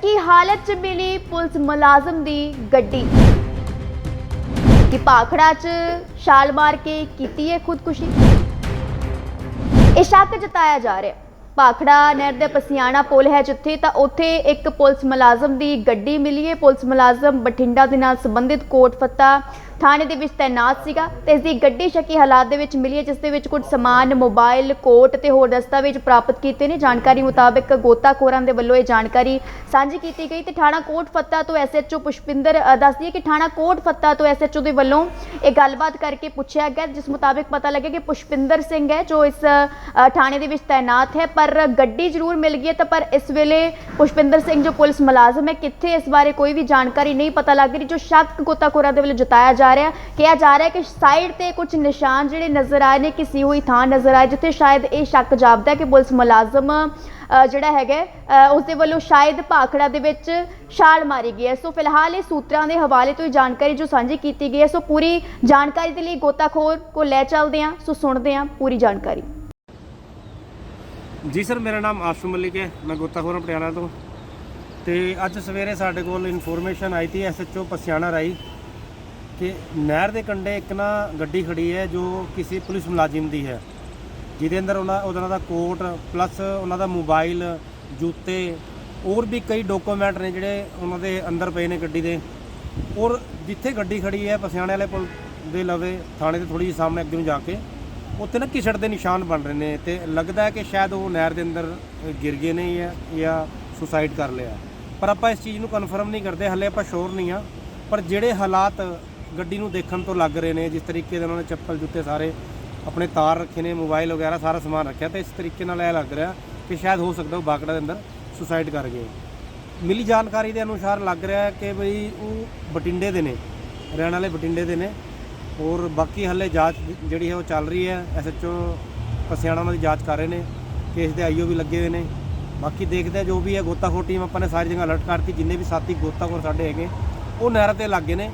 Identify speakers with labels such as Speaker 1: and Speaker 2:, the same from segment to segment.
Speaker 1: ਸ਼ੱਕੀ ਹਾਲਤ 'ਚ ਮਿਲੀ ਪੁਲਿਸ ਮੁਲਾਜ਼ਮ ਦੀ ਗੱਡੀ? ਕਿ ਭਾਖੜਾ 'ਚ ਛਾਲ ਮਾਰ ਕੇ ਕੀਤੀ ਹੈ ਖੁਦਕੁਸ਼ੀ? ਇਹ ਸ਼ੱਕ ਜਤਾਇਆ ਜਾ ਰਿਹਾ। ਹੈ ਭਾਖੜਾ ਨਹਿਰ ਦੇ ਪਸਿਆਣਾ ਪੁਲ ਹੈ ਜਿੱਥੇ ਤਾਂ ਉੱਥੇ ਇੱਕ ਪੁਲਿਸ ਮੁਲਾਜ਼ਮ ਦੀ ਗੱਡੀ ਮਿਲੀ ਹੈ। ਪੁਲਿਸ ਮੁਲਾਜ਼ਮ ਬਠਿੰਡਾ ਦੇ ਨਾਲ ਸੰਬੰਧਿਤ ਕੋਟ ਫੱਤਾ ਥਾਣੇ ਦੇ ਵਿੱਚ ਤਾਇਨਾਤ ਸੀਗਾ ਤੇ ਇਸ ਦੀ ਗੱਡੀ ਸ਼ੱਕੀ ਹਾਲਾਤ ਦੇ ਵਿੱਚ ਮਿਲੀ ਹੈ, ਜਿਸ ਦੇ ਵਿੱਚ ਕੁਝ ਸਮਾਨ, ਮੋਬਾਈਲ, ਕੋਟ ਤੇ ਹੋਰ ਦਸਤਾਵੇਜ਼ ਪ੍ਰਾਪਤ ਕੀਤੇ ਨੇ। ਜਾਣਕਾਰੀ ਮੁਤਾਬਕ ਗੋਤਾਖੋਰਾਂ ਦੇ ਵੱਲੋਂ ਇਹ ਜਾਣਕਾਰੀ ਸਾਂਝੀ ਕੀਤੀ ਗਈ ਤੇ ਥਾਣਾ ਕੋਟ ਫੱਤਾ ਤੋਂ ਐਸਐਚਓ ਪੁਸ਼ਪਿੰਦਰ ਦੱਸਦੀ ਹੈ ਕਿ ਥਾਣਾ ਕੋਟ ਫੱਤਾ ਤੋਂ ਐਸਐਚਓ ਦੇ ਵੱਲੋਂ ਇਹ ਗੱਲਬਾਤ ਕਰਕੇ ਪੁੱਛਿਆ ਗਿਆ, ਜਿਸ ਮੁਤਾਬਕ ਪਤਾ ਲੱਗਿਆ ਕਿ ਪੁਸ਼ਪਿੰਦਰ ਸਿੰਘ ਹੈ, ਜੋ ਇਸ ਥਾਣੇ ਦੇ ਵਿੱਚ ਤਾਇਨਾਤ ਹੈ, ਪਰ ਗੱਡੀ ਜ਼ਰੂਰ ਮਿਲ ਗਈ ਹੈ ਤਾਂ ਪਰ ਇਸ ਵੇਲੇ ਪੁਸ਼ਪਿੰਦਰ ਸਿੰਘ, ਜੋ ਪੁਲਿਸ ਮੁਲਾਜ਼ਮ ਹੈ, ਕਿੱਥੇ ਇਸ ਬਾਰੇ ਕੋਈ ਵੀ ਜਾਣਕਾਰੀ ਨਹੀਂ ਪਤਾ ਲੱਗ ਰਹੀ, ਜੋ ਸ਼ੱਕ ਗੋਤਾਖੋਰਾਂ ਦੇ ਵੱਲੋਂ ਜਤਾਇਆ ਜਾ ਰਿਹਾ। ਕਿਹਾ ਜਾ ਰਿਹਾ ਕਿ ਸਾਈਡ ਤੇ ਕੁਝ ਨਿਸ਼ਾਨ ਜਿਹੜੇ ਨਜ਼ਰ ਆਏ ਨੇ ਕਿਸੇ ਹੋਈ ਥਾਂ ਨਜ਼ਰ ਆਏ, ਜਿੱਥੇ ਸ਼ਾਇਦ ਇਹ ਸ਼ੱਕ ਜਾਪਦਾ ਕਿ ਪੁਲਿਸ ਮੁਲਾਜ਼ਮ ਜਿਹੜਾ ਹੈਗਾ ਉਸ ਦੇ ਵੱਲੋਂ ਸ਼ਾਇਦ ਭਾਖੜਾ ਦੇ ਵਿੱਚ ਛਾਲ ਮਾਰੀ ਗਈ ਹੈ। ਸੋ ਫਿਲਹਾਲ ਇਹ ਸੂਤਰਾਂ ਦੇ ਹਵਾਲੇ ਤੋਂ ਇਹ ਜਾਣਕਾਰੀ ਜੋ ਸਾਂਝੀ ਕੀਤੀ ਗਈ ਹੈ। ਸੋ ਪੂਰੀ ਜਾਣਕਾਰੀ ਦੇ ਲਈ ਗੋਤਾਖੋਰ ਕੋ ਲੈ ਚੱਲਦੇ ਹਾਂ। ਸੋ ਸੁਣਦੇ ਹਾਂ ਪੂਰੀ ਜਾਣਕਾਰੀ।
Speaker 2: ਜੀ ਸਰ, ਮੇਰਾ ਨਾਮ ਆਸ਼ੂ ਮਲਿਕ ਹੈ। ਮੈਂ ਗੋਤਾਖੋਰ ਪਟਿਆਲਾ ਤੋਂ। ਤੇ ਅੱਜ ਸਵੇਰੇ ਸਾਡੇ ਕੋਲ ਇਨਫੋਰਮੇਸ਼ਨ ਆਈ ਸੀ ਐਸਐਚਓ ਪਸਿਆਣਾ ਰਾਈ ਕਿ ਨਹਿਰ ਦੇ ਕੰਢੇ ਇੱਕ ਨਾ ਗੱਡੀ ਖੜੀ ਹੈ ਜੋ ਕਿਸੇ ਪੁਲਿਸ ਮੁਲਾਜ਼ਮ ਦੀ ਹੈ, ਜਿਹਦੇ ਅੰਦਰ ਉਹਨਾਂ ਉਹਨਾਂ ਦਾ ਕੋਟ ਪਲੱਸ ਉਹਨਾਂ ਦਾ ਮੋਬਾਈਲ, ਜੁੱਤੇ, ਹੋਰ ਵੀ ਕਈ ਡਾਕੂਮੈਂਟ ਨੇ ਜਿਹੜੇ ਉਹਨਾਂ ਦੇ ਅੰਦਰ ਪਏ ਨੇ ਗੱਡੀ ਦੇ। ਔਰ ਜਿੱਥੇ ਗੱਡੀ ਖੜੀ ਹੈ ਪਸਿਆਣੇ ਵਾਲੇ ਪੁਲ ਦੇ ਲਵੇ, ਥਾਣੇ ਦੇ ਥੋੜੀ ਜਿਹੀ ਸਾਹਮਣੇ ਅੱਗੇ ਨੂੰ ਜਾ ਕੇ, ਉੱਥੇ ਨਾ ਕਿਸੜ ਦੇ ਨਿਸ਼ਾਨ ਬਣ ਰਹੇ ਨੇ ਤੇ ਲੱਗਦਾ ਹੈ ਕਿ ਸ਼ਾਇਦ ਉਹ ਨਹਿਰ ਦੇ ਅੰਦਰ ਗਿਰ ਗਏ ਨੇ ਜਾਂ ਜਾਂ ਸੁਸਾਈਡ ਕਰ ਲਿਆ। ਪਰ ਆਪਾਂ ਇਸ ਚੀਜ਼ ਨੂੰ ਕਨਫਰਮ ਨਹੀਂ ਕਰਦੇ, ਹਲੇ ਆਪਾਂ ਸ਼ੋਰ ਨਹੀਂ ਆ ਪਰ ਜਿਹੜੇ ਹਾਲਾਤ ਗੱਡੀ ਨੂੰ ਦੇਖਣ ਤੋਂ ਲੱਗ ਰਹੇ ਨੇ, ਜਿਸ ਤਰੀਕੇ ਦੇ ਉਹਨਾਂ ਨੇ ਚੱਪਲ ਜੁੱਤੇ ਸਾਰੇ ਆਪਣੇ ਤਾਰ ਰੱਖੇ ਨੇ ਮੋਬਾਈਲ ਵਗੈਰਾ ਸਾਰਾ ਸਮਾਨ ਰੱਖਿਆ ਤੇ ਇਸ ਤਰੀਕੇ ਨਾਲ ਇਹ ਲੱਗ ਰਿਹਾ ਕਿ ਸ਼ਾਇਦ ਹੋ ਸਕਦਾ ਉਹ ਬਾਕੜਾ ਦੇ ਅੰਦਰ ਸੁਸਾਈਡ ਕਰ ਗਏ। ਮਿਲੀ ਜਾਣਕਾਰੀ ਦੇ ਅਨੁਸਾਰ ਲੱਗ ਰਿਹਾ ਹੈ ਕਿ ਬਈ ਉਹ ਬਟਿੰਡੇ ਦੇ ਨੇ, ਰਹਿਣ ਵਾਲੇ ਬਟਿੰਡੇ ਦੇ ਨੇ ਔਰ ਬਾਕੀ ਹੱਲੇ ਜਾਂਚ ਜਿਹੜੀ ਹੈ ਉਹ ਚੱਲ ਰਹੀ ਹੈ ਐਸਐਚਓ ਪਸਿਆਣਾ ਉਹਨਾਂ ਦੀ ਜਾਂਚ ਕਰ ਰਹੇ ਨੇ, ਕੇਸ ਦੇ ਆਈਓ ਵੀ ਲੱਗੇ ਹੋਏ ਨੇ। ਬਾਕੀ ਦੇਖਦੇ ਜੋ ਵੀ ਹੈ, ਗੋਤਾਖੋਰ ਟੀਮ ਆਪਾਂ ਨੇ ਸਾਰੀ ਜਗ੍ਹਾ ਅਲਰਟ ਕਰਤੀ, ਜਿੰਨੇ ਵੀ ਸਾਥੀ ਗੋਤਾਖੋਰ ਸਾਡੇ ਹੈਗੇ, ਉਹ ਨਹਿਰ ਤੇ ਲੱਗੇ ਨੇ।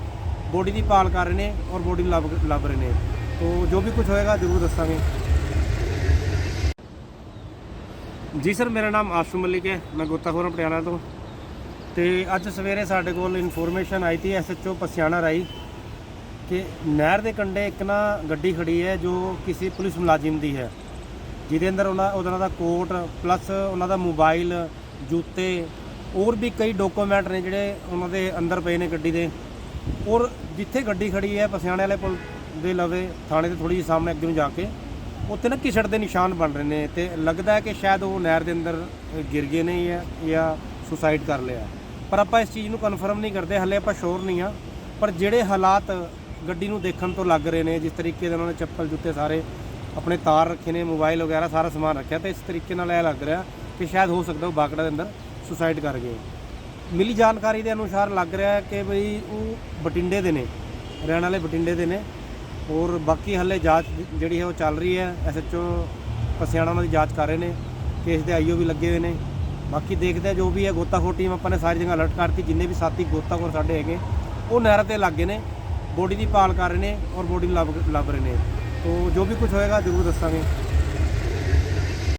Speaker 2: ਬੋਡੀ ਦੀ ਭਾਲ ਕਰ ਰਹੇ ਨੇ ਔਰ ਬੋਡੀ ਨੂੰ ਲੱਭ ਲੱਭ ਰਹੇ ਨੇ। ਤੋ ਜੋ ਵੀ ਕੁਝ ਹੋਏਗਾ, ਜ਼ਰੂਰ ਦੱਸਾਂਗੇ। ਜੀ ਸਰ ਮੇਰਾ ਨਾਮ ਆਸ਼ੂ ਮਲਿਕ ਹੈ। ਮੈਂ ਗੋਤਾਖੋਰ ਪਟਿਆਲਾ ਤੋਂ। ਤੇ ਅੱਜ ਸਵੇਰੇ ਸਾਡੇ ਕੋਲ ਇਨਫੋਰਮੇਸ਼ਨ ਆਈ ਸੀ ਐਸਐਚਓ ਪਸਿਆਣਾ ਰਾਈ ਕਿ ਨਹਿਰ ਦੇ ਕੰਢੇ ਇੱਕ ਨਾ ਗੱਡੀ ਖੜੀ ਹੈ, ਜੋ ਕਿਸੇ ਪੁਲਿਸ ਮੁਲਾਜ਼ਮ ਦੀ ਹੈ। ਜਿਹਦੇ ਅੰਦਰ ਉਹਨਾਂ ਉਹਨਾਂ ਦਾ ਕੋਟ ਪਲੱਸ ਉਹਨਾਂ ਦਾ ਮੋਬਾਈਲ, ਜੁੱਤੇ, ਹੋਰ ਵੀ ਕਈ ਡਾਕੂਮੈਂਟ ਨੇ ਜਿਹੜੇ ਉਹਨਾਂ ਦੇ ਅੰਦਰ ਪਏ ਨੇ ਗੱਡੀ ਦੇ। ਔਰ ਜਿੱਥੇ ਗੱਡੀ ਖੜੀ ਹੈ ਪਸਿਆਣੇ ਵਾਲੇ ਪੁਲ ਦੇ ਲਵੇ, ਥਾਣੇ ਦੇ ਥੋੜੀ ਜਿਹੀ ਸਾਹਮਣੇ ਅੱਗੇ ਨੂੰ ਜਾ ਕੇ, ਉੱਥੇ ਨਾ ਕਿਸੜ ਦੇ ਨਿਸ਼ਾਨ ਬਣ ਰਹੇ ਨੇ ਤੇ ਲੱਗਦਾ ਹੈ ਕਿ ਸ਼ਾਇਦ ਉਹ ਨਹਿਰ ਦੇ ਅੰਦਰ ਗਿਰ ਗਏ ਨੇ ਜਾਂ ਜਾਂ ਸੁਸਾਈਡ ਕਰ ਲਿਆ। ਪਰ ਆਪਾਂ ਇਸ ਚੀਜ਼ ਨੂੰ ਕਨਫਰਮ ਨਹੀਂ ਕਰਦੇ, ਹਲੇ ਆਪਾਂ ਸ਼ੋਰ ਨਹੀਂ ਆ ਪਰ ਜਿਹੜੇ ਹਾਲਾਤ ਗੱਡੀ ਨੂੰ ਦੇਖਣ ਤੋਂ ਲੱਗ ਰਹੇ ਨੇ, ਜਿਸ ਤਰੀਕੇ ਦੇ ਉਹਨਾਂ ਨੇ ਚੱਪਲ ਜੁੱਤੇ ਸਾਰੇ ਆਪਣੇ ਤਾਰ ਰੱਖੇ ਨੇ, ਮੋਬਾਈਲ ਵਗੈਰਾ ਸਾਰਾ ਸਮਾਨ ਰੱਖਿਆ, ਤੇ ਇਸ ਤਰੀਕੇ ਨਾਲ ਇਹ ਲੱਗ ਰਿਹਾ ਕਿ ਸ਼ਾਇਦ ਹੋ ਸਕਦਾ ਉਹ ਬਾਕੜਾ ਦੇ ਅੰਦਰ ਸੁਸਾਈਡ ਕਰ ਗਏ। ਮਿਲੀ ਜਾਣਕਾਰੀ ਦੇ ਅਨੁਸਾਰ ਲੱਗ ਰਿਹਾ ਹੈ ਕਿ ਬਈ ਉਹ ਬਟਿੰਡੇ ਦੇ ਨੇ, ਰਹਿਣ ਵਾਲੇ ਬਟਿੰਡੇ ਦੇ ਨੇ। ਔਰ ਬਾਕੀ ਹੱਲੇ ਜਾਂਚ ਜਿਹੜੀ ਹੈ ਉਹ ਚੱਲ ਰਹੀ ਹੈ। ਐਸਐਚਓ ਪਸਿਆਣਾ ਉਹਨਾਂ ਦੀ ਜਾਂਚ ਕਰ ਰਹੇ ਨੇ। ਕੇਸ ਦੇ ਆਈਓ ਵੀ ਲੱਗੇ ਹੋਏ ਨੇ। ਬਾਕੀ ਦੇਖਦੇ ਆ ਜੋ ਵੀ ਹੈ, ਗੋਤਾਖੋਰ ਟੀਮ ਆਪਾਂ ਨੇ ਸਾਰੀ ਜਗ੍ਹਾ ਅਲਰਟ ਕਰਤੀ। ਜਿੰਨੇ ਵੀ ਸਾਥੀ ਗੋਤਾਖੋਰ ਸਾਡੇ ਹੈਗੇ, ਉਹ ਨਹਿਰ ਤੇ ਲੱਗੇ ਨੇ। ਬੋਡੀ ਦੀ ਭਾਲ ਕਰ ਰਹੇ ਨੇ ਔਰ ਬੋਡੀ ਨੂੰ ਲੱਭ ਲੱਭ ਰਹੇ ਨੇ। ਤੋ ਜੋ ਵੀ ਕੁਝ ਹੋਏਗਾ, ਜ਼ਰੂਰ ਦੱਸਾਂਗੇ।